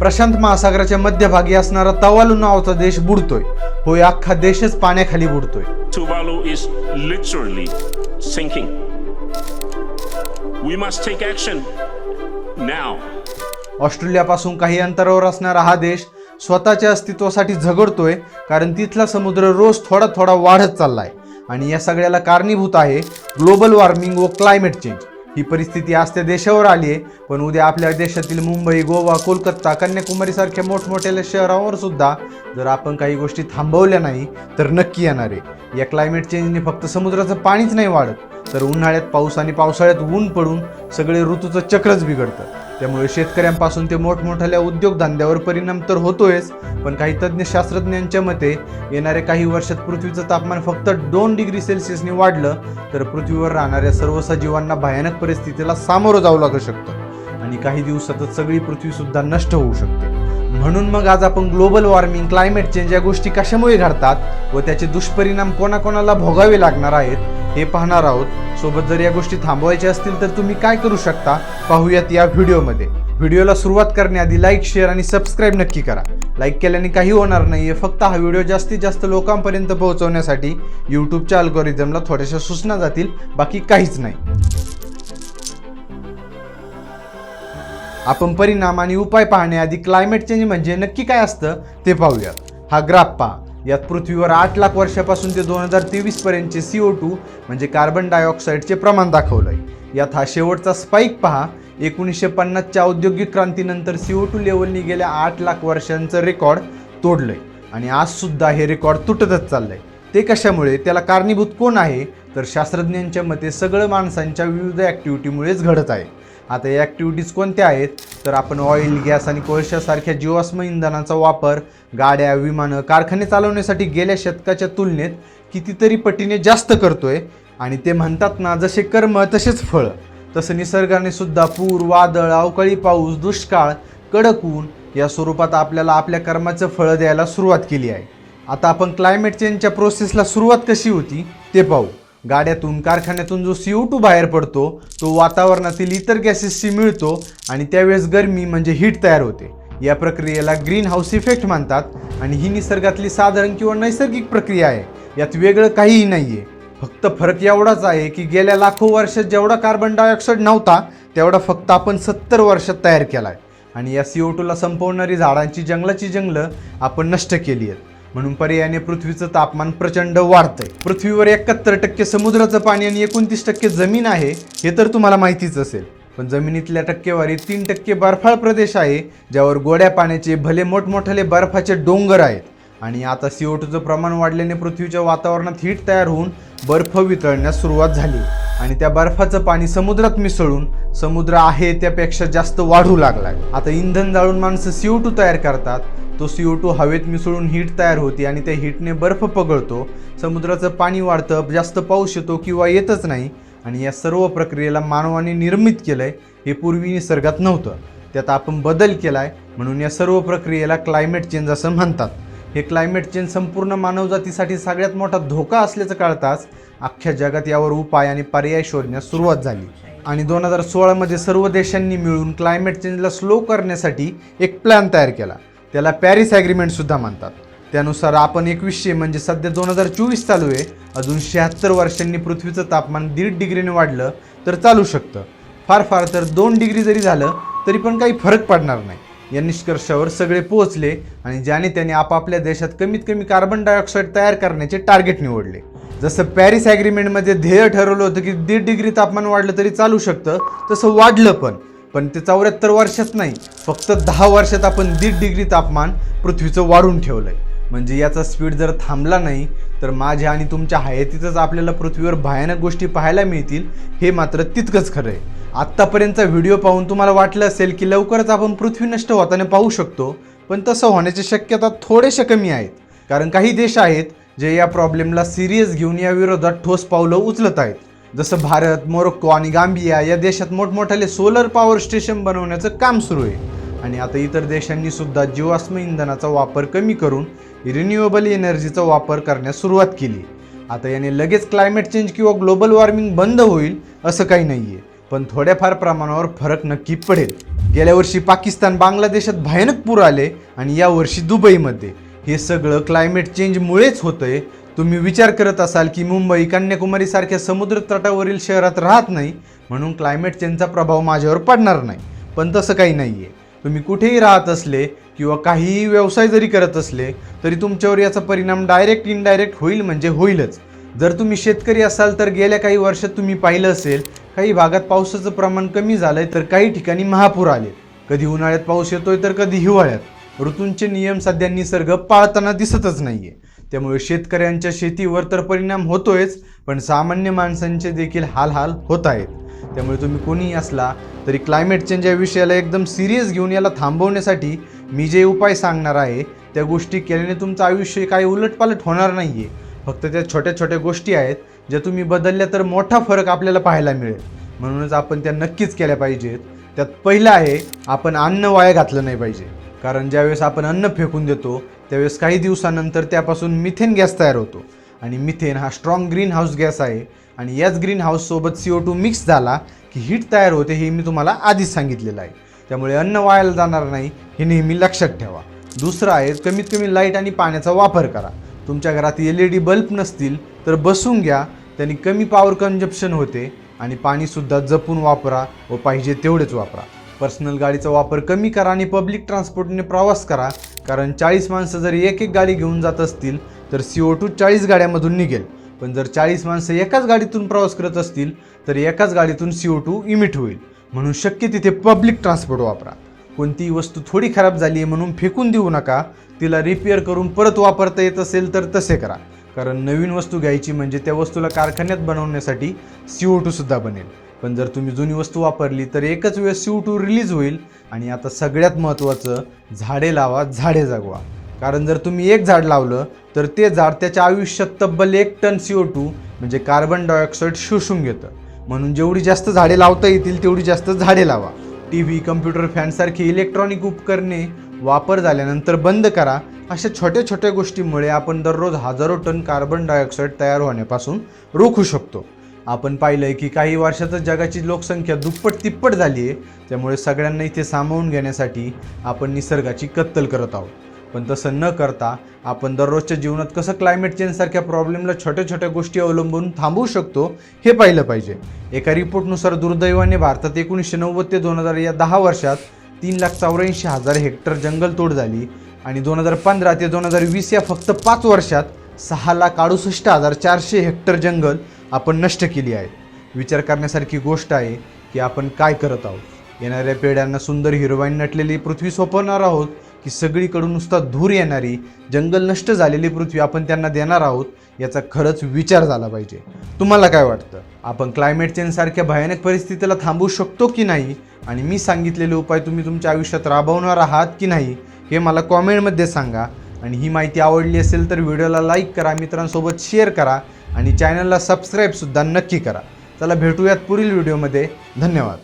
प्रशांत महासागराच्या मध्यभागी असणारा तवालू नावाचा देश बुडतोय होय अख्खा देशच पाण्याखाली बुडतोय Tuvalu is literally sinking. We must take action now. ऑस्ट्रेलियापासून काही अंतरावर असणारा हा देश स्वतःच्या अस्तित्वासाठी झगडतोय कारण तिथला समुद्र रोज थोडा थोडा वाढत चाललाय आणि या सगळ्याला कारणीभूत आहे ग्लोबल वॉर्मिंग व क्लायमेट चेंज ही परिस्थिती आज त्या देशावर आली आहे. पण उद्या आपल्या देशातील मुंबई गोवा कोलकाता कन्याकुमारी सारख्या मोठमोठ्या शहरावर सुद्धा जर आपण काही गोष्टी थांबवल्या नाही तर नक्की येणार आहे. या क्लायमेट चेंजने फक्त समुद्राचं पाणीच नाही वाढत तर उन्हाळ्यात पाऊस आणि पावसाळ्यात ऊन पडून सगळे ऋतूचं चक्रच बिघडतं. त्यामुळे शेतकऱ्यांपासून ते मोठमोठ्या उद्योगधंद्यावर परिणाम तर होतोयच पण काही तज्ज्ञ शास्त्रज्ञांच्या मते येणाऱ्या काही वर्षात पृथ्वीचं तापमान फक्त दोन डिग्री सेल्सिअसने वाढलं तर पृथ्वीवर राहणाऱ्या सर्व सजीवांना भयानक परिस्थितीला सामोरं जावं लागू शकतं. आणि काही दिवसातच सगळी पृथ्वीसुद्धा नष्ट होऊ शकते. म्हणून मग आज आपण ग्लोबल वॉर्मिंग क्लायमेट चेंज या गोष्टी कशामुळे घडतात व त्याचे दुष्परिणाम कोणाकोणाला भोगावे लागणार आहेत हे पाहणार आहोत. सोबत जर या गोष्टी थांबवायच्या असतील तर तुम्ही काय करू शकता? पाहूयात या व्हिडिओमध्ये. व्हिडिओला सुरुवात करण्याआधी लाईक शेअर आणि सबस्क्राईब नक्की करा. लाईक केल्याने काही होणार नाहीये फक्त हा व्हिडिओ जास्तीत जास्त लोकांपर्यंत पोहोचवण्यासाठी यूट्यूबच्या अल्गोरिझमला थोड्याशा सूचना जातील बाकी काहीच नाही. आपण परिणाम आणि उपाय पाहण्याआधी क्लायमेट चेंज म्हणजे नक्की काय असतं ते पाहूयात हा ग्राफ पहा. यात पृथ्वीवर आठ लाख वर्षापासून ते दोन हजार तेवीस पर्यंतचे ओ टू म्हणजे कार्बन डायऑक्साईडचे प्रमाण दाखवलंय. यात हा शेवटचा स्पाईक पहा. एकोणीसशे पन्नासच्या औद्योगिक क्रांतीनंतर सी ओ टू लेवलनी गेल्या आठ लाख वर्षांचं रेकॉर्ड तोडलंय. आणि आजसुद्धा हे रेकॉर्ड तुटतच चाललंय. ते कशामुळे? त्याला कारणीभूत कोण आहे? तर शास्त्रज्ञांच्या मते सगळं माणसांच्या विविध ॲक्टिव्हिटीमुळेच घडत आहे. आता या ॲक्टिव्हिटीज कोणत्या आहेत? तर आपण ऑइल गॅस आणि कोळशासारख्या जीवाश्म इंधनाचा वापर गाड्या विमानं कारखाने चालवण्यासाठी गेल्या शतकाच्या तुलनेत कितीतरी पटीने जास्त करतोय. आणि ते म्हणतात ना जसे कर्म तसेच फळं. तसं निसर्गाने सुद्धा पूर वादळ अवकाळी पाऊस दुष्काळ कडक ऊन या स्वरूपात आपल्याला आपल्या कर्माचं फळं द्यायला सुरुवात केली आहे. आता आपण क्लायमेट चेंजच्या प्रोसेसला सुरुवात कशी होती ते पाहू. गाड्यातून कारखान्यातून जो सी ओ टू बाहेर पडतो तो वातावरणातील इतर गॅसेसशी मिळतो आणि त्यावेळेस गरमी म्हणजे हीट तयार होते. या प्रक्रियेला ग्रीन हाऊस इफेक्ट म्हणतात आणि ही निसर्गातली साधारण किंवा नैसर्गिक प्रक्रिया आहे. यात वेगळं काहीही नाही आहे फक्त फरक एवढाच आहे की गेल्या लाखो वर्षात जेवढा कार्बन डायऑक्साईड नव्हता तेवढा फक्त आपण सत्तर वर्षात तयार केला आहे आणि या सी ओ टूला संपवणारी झाडांची जंगलाची जंगलं आपण नष्ट केली आहेत. म्हणून पर्यायाने पृथ्वीचं तापमान प्रचंड वाढतंय. पृथ्वीवर एकाहत्तर टक्के समुद्राचं पाणी आणि एकोणतीस टक्के जमीन आहे हे तर तुम्हाला माहितीच असेल. पण जमिनीतल्या टक्केवारी तीन टक्के बर्फाळ प्रदेश आहे ज्यावर गोड्या पाण्याचे भले मोठमोठाले बर्फाचे डोंगर आहेत. आणि आता सी ओ टूचं प्रमाण वाढल्याने पृथ्वीच्या वातावरणात हीट तयार होऊन बर्फ वितळण्यास सुरुवात झाली. आणि त्या बर्फाचं पाणी समुद्रात मिसळून समुद्र आहे त्यापेक्षा जास्त वाढू लागलाय. आता इंधन जाळून माणसं सी ओ टू तयार करतात तो सी ओ टू हवेत मिसळून हीट तयार होते आणि त्या हीटने बर्फ पगळतो. समुद्राचं पाणी वाढतं जास्त पाऊस येतो किंवा येतच नाही. आणि या सर्व प्रक्रियेला मानवाने निर्मित केलं आहे हे पूर्वी निसर्गात नव्हतं. त्यात आपण बदल केला आहे म्हणून या सर्व प्रक्रियेला क्लायमेट चेंज असं म्हणतात. हे क्लायमेट चेंज संपूर्ण मानवजातीसाठी सगळ्यात मोठा धोका असल्याचं कळताच अख्ख्या जगात यावर उपाय आणि पर्याय शोधण्यास सुरुवात झाली. आणि दोन हजार सोळामध्ये सर्व देशांनी मिळून क्लायमेट चेंजला स्लो करण्यासाठी एक प्लॅन तयार केला. त्याला पॅरिस ॲग्रीमेंटसुद्धा म्हणतात. त्यानुसार आपण एकवीसशे म्हणजे सध्या दोन हजार चोवीस चालू आहे. अजून शहात्तर वर्षांनी पृथ्वीचं तापमान दीड डिग्रीने वाढलं तर चालू शकतं. फार फार तर दोन डिग्री जरी झालं तरी पण काही फरक पडणार नाही. या निष्कर्षावर सगळे पोहोचले आणि ज्याने त्याने आपापल्या देशात कमीत कमी कार्बन डायऑक्साईड तयार करण्याचे टार्गेट निवडले. जसं पॅरिस ॲग्रीमेंटमध्ये ध्येय ठरवलं होतं की दीड डिग्री तापमान वाढलं तरी चालू शकतं तसं वाढलं पण. पण ते चौऱ्याहत्तर वर्षात नाही फक्त दहा वर्षात आपण दीड डिग्री तापमान पृथ्वीचं वाढून ठेवलं आहे म्हणजे याचा स्पीड जर थांबला नाही तर माझ्या आणि तुमच्या हयातीतच आपल्याला पृथ्वीवर भयानक गोष्टी पाहायला मिळतील हे मात्र तितकंच खरं आहे. आत्तापर्यंतचा व्हिडिओ पाहून तुम्हाला वाटलं असेल की लवकरच आपण पृथ्वी नष्ट होताना पाहू शकतो पण तसं होण्याची शक्यता थोडेशा कमी आहेत. कारण काही देश आहेत जे या प्रॉब्लेमला सिरियस घेऊन या विरोधात ठोस पावलं उचलत आहेत. जसं भारत मोरोक्को आणि गांबिया या देशात मोठमोठाले सोलर पॉवर स्टेशन बनवण्याचं काम सुरू आहे. आणि आता इतर देशांनी सुद्धा जीवाश्म इंधनाचा वापर कमी करून रिन्युएबल एनर्जीचा वापर करण्यास सुरुवात केली. आता याने लगेच क्लायमेट चेंज किंवा ग्लोबल वॉर्मिंग बंद होईल असं काही नाही आहे पण थोड्याफार प्रमाणावर फरक नक्की पडेल. गेल्या वर्षी पाकिस्तान बांगलादेशात भयानक पूर आले आणि यावर्षी दुबईमध्ये. हे सगळं क्लायमेट चेंजमुळेच होतंय तुम्ही विचार करत असाल की मुंबई कन्याकुमारीसारख्या समुद्र तटावरील शहरात राहत नाही म्हणून क्लायमेट चेंजचा प्रभाव माझ्यावर पडणार नाही. पण तसं काही नाही आहे तुम्ही कुठेही राहत असले किंवा काहीही व्यवसाय जरी करत असले तरी तुमच्यावर याचा परिणाम डायरेक्ट इनडायरेक्ट होईल म्हणजे होईलच. जर तुम्ही शेतकरी असाल तर गेल्या काही वर्षात तुम्ही पाहिलं असेल काही भागात पावसाचं प्रमाण कमी झालंय तर काही ठिकाणी महापूर आले. कधी उन्हाळ्यात पाऊस येतोय तर कधी हिवाळ्यात. ऋतूंचे नियम सध्या निसर्ग पाळताना दिसतच नाहीये. त्यामुळे शेतकऱ्यांच्या शेतीवर तर परिणाम होतोयच पण सामान्य माणसांचे देखील हाल हाल होत आहेत. त्यामुळे तुम्ही कोणीही असला तरी क्लायमेट चेंज या विषयाला एकदम सिरियस घेऊन याला थांबवण्यासाठी मी जे उपाय सांगणार आहे त्या गोष्टी केल्याने तुमचं आयुष्य काही उलटपालट होणार नाही आहे फक्त त्या छोट्या छोट्या गोष्टी आहेत ज्या तुम्ही बदलल्या तर मोठा फरक आपल्याला पाहायला मिळेल. म्हणूनच आपण त्या नक्कीच केल्या पाहिजेत. त्यात पहिलं आहे आपण अन्न वाया घातलं नाही पाहिजे. कारण ज्यावेळेस आपण अन्न फेकून देतो त्यावेळेस काही दिवसानंतर त्यापासून मिथेन गॅस तयार होतो. आणि मिथेन हा स्ट्रॉंग ग्रीन हाऊस गॅस आहे. आणि याच ग्रीन हाऊससोबत सी ओ टू मिक्स झाला की हीट तयार होते हे मी तुम्हाला आधीच सांगितलेलं आहे. त्यामुळे अन्न वायाला जाणार नाही हे नेहमी लक्षात ठेवा. दुसरं आहे कमीत कमी लाइट आणि पाण्याचा वापर करा. तुमच्या घरात एल ई डी बल्ब नसतील तर बसून घ्या. त्यांनी कमी पॉवर कंजप्शन होते. आणि पाणीसुद्धा जपून वापरा व पाहिजे तेवढेच वापरा. पर्सनल गाडीचा वापर कमी करा आणि पब्लिक ट्रान्सपोर्टने प्रवास करा. कारण चाळीस माणसं जर एक एक गाडी घेऊन जात असतील तर सी ओ टू चाळीस गाड्यामधून निघेल. पण जर चाळीस माणसं एकाच गाडीतून प्रवास करत असतील तर एकाच गाडीतून सी ओ टू इमिट होईल. म्हणून शक्य तिथे पब्लिक ट्रान्सपोर्ट वापरा. कोणतीही वस्तू थोडी खराब झाली आहे म्हणून फेकून देऊ नका. तिला रिपेअर करून परत वापरता येत असेल तर तसे करा. कारण नवीन वस्तू घ्यायची म्हणजे त्या वस्तूला कारखान्यात बनवण्यासाठी सी ओ टूसुद्धा बनेल. पण जर तुम्ही जुनी वस्तू वापरली तर एकच वेळेस सी ओ टू रिलीज होईल आणि आता सगळ्यात महत्त्वाचं झाडे लावा झाडे जगवा. कारण जर तुम्ही एक झाड लावलं तर ते झाड त्याच्या आयुष्यात तब्बल एक टन सी ओ टू म्हणजे कार्बन डायऑक्साईड शोषून घेतं. म्हणून जेवढी जास्त झाडे लावता येतील तेवढी जास्त झाडे लावा. टी व्ही कम्प्युटर फॅनसारखी इलेक्ट्रॉनिक उपकरणे वापर झाल्यानंतर बंद करा. अशा छोट्या छोट्या गोष्टींमुळे आपण दररोज हजारो टन कार्बन डायऑक्साईड तयार होण्यापासून रोखू शकतो. आपण पाहिलंय की काही वर्षातच जगाची लोकसंख्या दुप्पट तिप्पट झाली आहे. त्यामुळे सगळ्यांना इथे सामावून घेण्यासाठी आपण निसर्गाची कत्तल करत आहोत. पण तसं न करता आपण दररोजच्या जीवनात कसं क्लायमेट चेंजसारख्या प्रॉब्लेमला छोट्या छोट्या गोष्टी अवलंबून थांबवू शकतो हे पाहिलं पाहिजे. एका रिपोर्टनुसार दुर्दैवाने भारतात एकोणीसशे नव्वद ते दोन हजार या दहा वर्षात तीन लाख चौऱ्याऐंशी हजार हेक्टर जंगलतोड झाली आणि दोन हजार पंधरा ते दोन हजार वीस या फक्त पाच वर्षात सहा लाख अडुसष्ट हजार चारशे हेक्टर जंगल आपण नष्ट केली आहे. विचार करण्यासारखी गोष्ट आहे की आपण काय करत आहोत? येणाऱ्या पिढ्यांना सुंदर हिरवाईन नटलेली पृथ्वी सोपवणार आहोत की सगळीकडून नुसता धूर येणारी जंगल नष्ट झालेली पृथ्वी आपण त्यांना देणार आहोत याचा खरंच विचार झाला पाहिजे. तुम्हाला काय वाटतं? आपण क्लायमेट चेंजसारख्या भयानक परिस्थितीला थांबवू शकतो की नाही? आणि मी सांगितलेले उपाय तुम्ही तुमच्या आयुष्यात राबवणार आहात की नाही हे मला कॉमेंटमध्ये सांगा. आणि ही माहिती आवडली असेल तर व्हिडिओला लाईक करा मित्रांसोबत शेअर करा आणि चॅनलला सबस्क्राईबसुद्धा नक्की करा. चला भेटूयात पुढील व्हिडिओमध्ये. धन्यवाद.